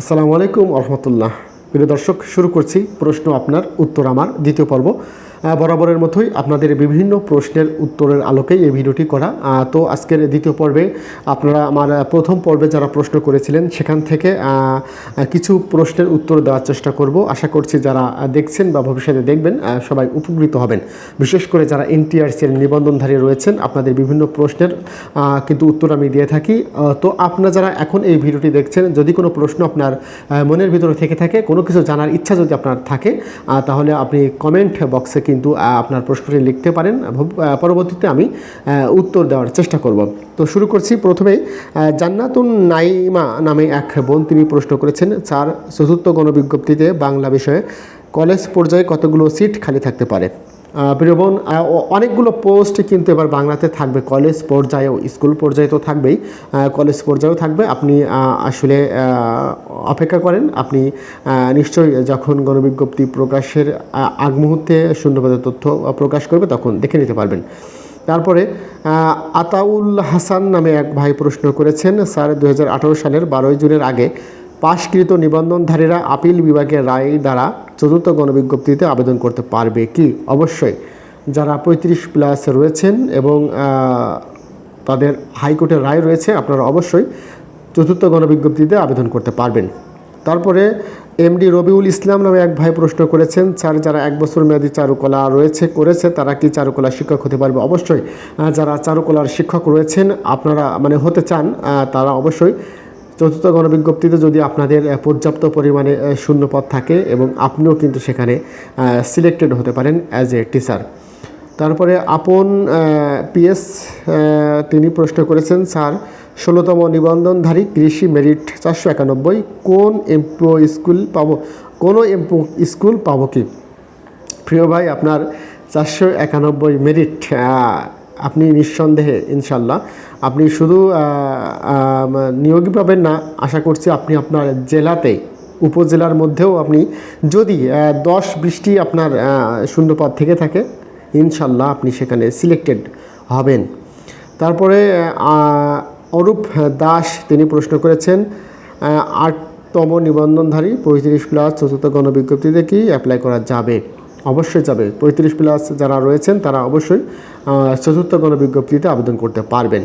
আসসালামু আলাইকুম রহমতুল্লাহ। প্রিয় দর্শক শুরু করছি প্রশ্ন আপনার উত্তর আমার দ্বিতীয় পর্ব। বরাবরের মতোই আপনাদের বিভিন্ন প্রশ্নের উত্তরের আলোকেই এই ভিডিওটি করা। তো আজকের দ্বিতীয় পর্বে আপনারা আমার প্রথম পর্বে যারা প্রশ্ন করেছিলেন, সেখান থেকে কিছু প্রশ্নের উত্তর দেওয়ার চেষ্টা করব। আশা করছি যারা দেখছেন বা ভবিষ্যতে দেখবেন সবাই উপকৃত হবেন। বিশেষ করে যারা এনটিআরসি এর নিবন্ধনধারী রয়েছেন, আপনাদের বিভিন্ন প্রশ্নের কিন্তু উত্তর আমি দিয়ে থাকি। তো আপনারা যারা এখন এই ভিডিওটি দেখছেন, যদি কোনো প্রশ্ন আপনার মনের ভিতরে থেকে থাকে, কোনো কিছু জানার ইচ্ছা যদি আপনার থাকে তাহলে আপনি কমেন্ট বক্সে কিন্তু আপনার প্রশ্নটি লিখতে পারেন। পরবর্তীতে আমি উত্তর দেওয়ার চেষ্টা করব। তো শুরু করছি প্রথমে জান্নাতুন নাইমা নামে এক বোন তিনি প্রশ্ন করেছেন চার চতুর্থ গণবিজ্ঞপ্তিতে বাংলা বিষয়ে কলেজ পর্যায়ে কতগুলো সিট খালি থাকতে পারে? প্রিয় বোন অনেকগুলো পোস্ট কিন্তু এবার বাংলাতে থাকবে। কলেজ পর্যায়েও স্কুল পর্যায়ে তো থাকবেই। কলেজ পর্যায়েও থাকবে। আপনি আসলে অপেক্ষা করেন। আপনি নিশ্চয়ই যখন গণবিজ্ঞপ্তি প্রকাশের আগ মুহূর্তে শূন্যপদের তথ্য প্রকাশ করবে, তখন দেখে নিতে পারবেন। তারপরে আতাউল হাসান নামে এক ভাই প্রশ্ন করেছেন, স্যার দু হাজার আঠেরো সালের বারোই জুনের আগে পাশকৃত নিবন্ধনধারীরা আপিল বিভাগের রায় দ্বারা চতুর্থ গণবিজ্ঞপ্তিতে আবেদন করতে পারবে কি? অবশ্যই। যারা পঁয়ত্রিশ প্লাস রয়েছেন এবং তাদের হাইকোর্টের রায় রয়েছে, আপনারা অবশ্যই চতুর্থ গণবিজ্ঞপ্তিতে আবেদন করতে পারবেন। তারপরে এমডি রবিউল ইসলাম নামে এক ভাই প্রশ্ন করেছেন, স্যার, যারা এক বছর মেয়াদী চারুকলা রয়েছে, করেছে, তারা কি চারুকলা শিক্ষক হতে পারবে? অবশ্যই যারা চারুকলার শিক্ষক রয়েছেন, আপনারা মানে হতে চান তারা অবশ্যই চতুর্থ গণবিজ্ঞপ্তিতে যদি আপনাদের পর্যাপ্ত পরিমাণে শূন্যপদ থাকে এবং আপনিও কিন্তু সেখানে সিলেক্টেড হতে পারেন অ্যাজ এ টিচার তারপরে আপন পিএস তিনি প্রশ্ন করেছেন, স্যার, ষোলোতম নিবন্ধনধারী কৃষি মেরিট চারশো একানব্বই, কোন এমপ্লো স্কুল পাবো, কোনো এমপ্লো স্কুল পাবো কি? প্রিয় ভাই, আপনার চারশো একানব্বই মেরিট আপনি নিঃসন্দেহে ইনশাল্লাহ আপনি শুধু নিয়োগই পাবেন না, আশা করছি আপনি আপনার জেলাতে, উপজেলার মধ্যেও আপনি যদি দশ বৃষ্টি আপনার শূন্যপদ থেকে থাকে ইনশাল্লাহ আপনি সেখানে সিলেক্টেড হবেন। তারপরে অরূপ দাস তিনি প্রশ্ন করেছেন আটতম নিবন্ধনধারী, পঁয়ত্রিশ প্লাস চতুর্থ গণবিজ্ঞপ্তিতে কি অ্যাপ্লাই করা যাবে? অবশ্যই যাবে। পঁয়ত্রিশ প্লাস যারা রয়েছেন, তারা অবশ্যই চতুর্থ গণবিজ্ঞপ্তিতে আবেদন করতে পারবেন।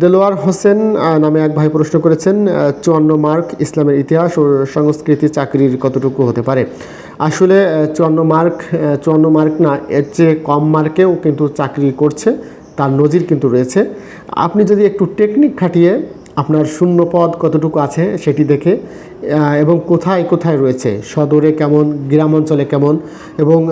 দেলোয়ার হোসেন নামে এক ভাই প্রশ্ন করেছেন চুয়ান্ন মার্ক ইসলামের ইতিহাস ও সংস্কৃতি চাকরির কতটুকু হতে পারে? আসলে চুয়ান্ন মার্ক চুয়ান্ন মার্ক না, এর চেয়ে কম মার্কেও কিন্তু চাকরি করছে, তার নজির কিন্তু রয়েছে। আপনি যদি একটু টেকনিক খাটিয়ে আপনার শূন্য পদ কতটুকু আছে সেটি দেখে এবং কোথায় কোথায় রয়েছে, সদরে কেমন গ্রাম অঞ্চলে কেমন, এবং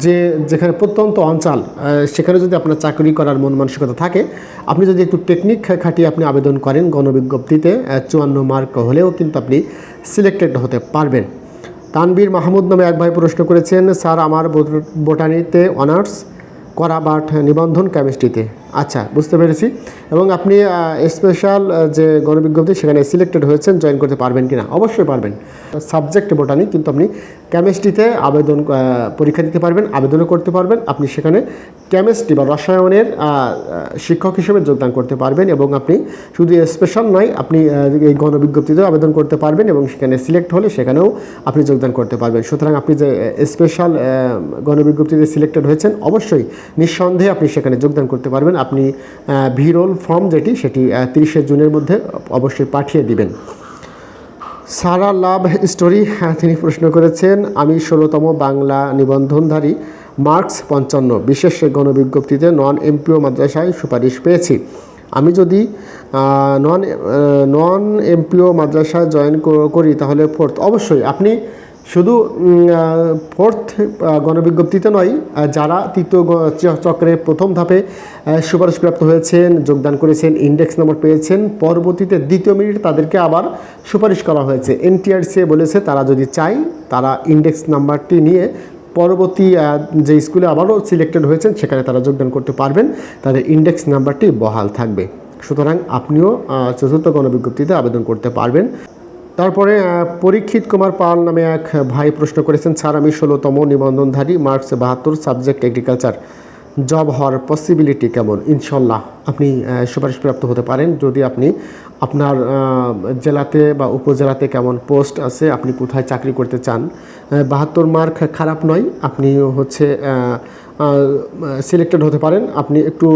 যে যেখানে প্রত্যন্ত অঞ্চল সেখানে যদি আপনার চাকরি করার মন মানসিকতা থাকে, আপনি যদি একটু টেকনিক খাটিয়ে আপনি আবেদন করেন গণবিজ্ঞপ্তিতে চুয়ান্ন মার্ক হলেও কিন্তু আপনি সিলেক্টেড হতে পারবেন। তানবীর মাহমুদ নামে এক ভাই প্রশ্ন করেছেন, স্যার, আমার বোট- বোটানিতে অনার্স করা বাট নিবন্ধন কেমিস্ট্রিতে? আচ্ছা বুঝতে পেরেছি। এবং আপনি স্পেশাল যে গণবিজ্ঞপ্তি সেখানে সিলেক্টেড হয়েছেন জয়েন করতে পারবেন কি না অবশ্যই পারবেন। সাবজেক্ট বোটানি, কিন্তু আপনি কেমিস্ট্রিতে আবেদন পরীক্ষা দিতে পারবেন, আবেদনও করতে পারবেন। আপনি সেখানে কেমিস্ট্রি বা রসায়নের শিক্ষক হিসেবে যোগদান করতে পারবেন এবং আপনি শুধু স্পেশাল নয়, আপনি এই গণবিজ্ঞপ্তিতেও আবেদন করতে পারবেন এবং সেখানে সিলেক্ট হলে সেখানেও আপনি যোগদান করতে পারবেন। সুতরাং আপনি যে স্পেশাল গণবিজ্ঞপ্তিতে সিলেক্টেড হয়েছেন, অবশ্যই নিঃসন্দেহে আপনি সেখানে যোগদান করতে পারবেন। আপনি ভিরোল ফর্ম যেটি সেটি তিরিশে জুনের মধ্যে অবশ্যই পাঠিয়ে দিবেন। সারা লাভ স্টোরি হ্যাঁ, তিনি প্রশ্ন করেছেন আমি ষোলোতম বাংলা নিবন্ধনধারী মার্কস পঞ্চান্ন বিশেষ গণবিজ্ঞপ্তিতে নন এমপিও মাদ্রাসায় সুপারিশ পেয়েছি। আমি যদি নন নন এমপিও মাদ্রাসায় জয়েন করি তাহলে ফোর্থ অবশ্যই আপনি শুধু ফোর্থ গণবিজ্ঞপ্তিতে নয় যারা তৃতীয় গ- চ- চক্রে প্রথম ধাপে সুপারিশপ্রাপ্ত হয়েছেন, যোগদান করেছেন ইন্ডেক্স নম্বর পেয়েছেন, পরবর্তীতে দ্বিতীয় মিনিট তাদেরকে আবার সুপারিশ করা হয়েছে। এনটিআরসি বলেছে তারা যদি চায়, তারা ইন্ডেক্স নাম্বারটি নিয়ে পরবর্তী যে স্কুলে আবারও সিলেক্টেড হয়েছেন, সেখানে তারা যোগদান করতে পারবেন। তাদের ইন্ডেক্স নাম্বারটি বহাল থাকবে। সুতরাং আপনিও চতুর্থ গণবিজ্ঞপ্তিতে আবেদন করতে পারবেন। তারপরে পরীক্ষিত কুমার পাল নামে এক ভাই প্রশ্ন করেছেন, স্যার, আমি ষোলোতম নিবন্ধনধারী, মার্কস বাহাত্তর, সাবজেক্ট এগ্রিকালচার। জব হওয়ার পসিবিলিটি কেমন? ইনশাল্লাহ আপনি সুপারিশপ্রাপ্ত হতে পারেন। যদি আপনি আপনার জেলাতে বা উপজেলাতে কেমন পোস্ট আছে, আপনি কোথায় চাকরি করতে চান বাহাত্তর মার্ক খারাপ নয়, আপনি হচ্ছে সিলেক্টেড হতে পারেন। আপনি একটু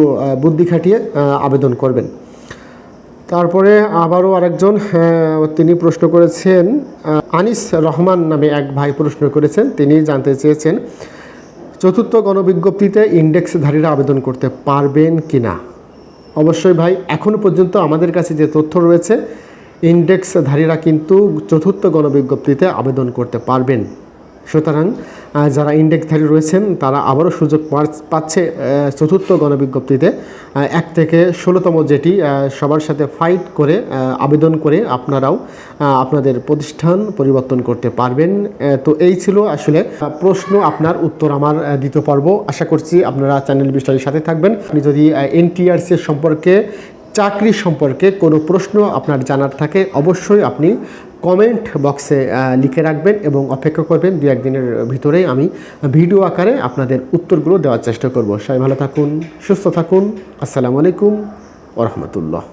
বুদ্ধি খাটিয়ে আবেদন করবেন। তারপরে আবারও আরেকজন তিনি প্রশ্ন করেছেন আনিস রহমান নামে এক ভাই প্রশ্ন করেছেন, তিনি জানতে চেয়েছেন, চতুর্থ গণবিজ্ঞপ্তিতে ইন্ডেক্সধারীরা আবেদন করতে পারবেন কি না? অবশ্যই ভাই এখনও পর্যন্ত আমাদের কাছে যে তথ্য রয়েছে, ইন্ডেক্সধারীরা কিন্তু চতুর্থ গণবিজ্ঞপ্তিতে আবেদন করতে পারবেন। সুতরাং যারা ইন্ডেক্সধারী রয়েছেন, তারা আবারও সুযোগ পাচ্ছে চতুর্থ গণবিজ্ঞপ্তিতে। এক থেকে ষোলোতম যেটি সবার সাথে ফাইট করে আবেদন করে আপনারাও আপনাদের প্রতিষ্ঠান পরিবর্তন করতে পারবেন। তো এই ছিল আসলে প্রশ্ন, আপনার উত্তর আমার দ্বিতীয় পর্ব। আশা করছি আপনারা চ্যানেল বিষয়ের সাথে থাকবেন। আপনি যদি এনটিআরসি সম্পর্কে, চাকরি সম্পর্কে কোনো প্রশ্ন আপনার জানার থাকে, অবশ্যই আপনি কমেন্ট বক্সে লিখে রাখবেন এবং অপেক্ষা করবেন দু একদিনের ভিতরেই আমি ভিডিও আকারে আপনাদের উত্তরগুলো দেওয়ার চেষ্টা করব। সবাই ভালো থাকুন, সুস্থ থাকুন। আসসালামু আলাইকুম ওরহমতুল্লাহ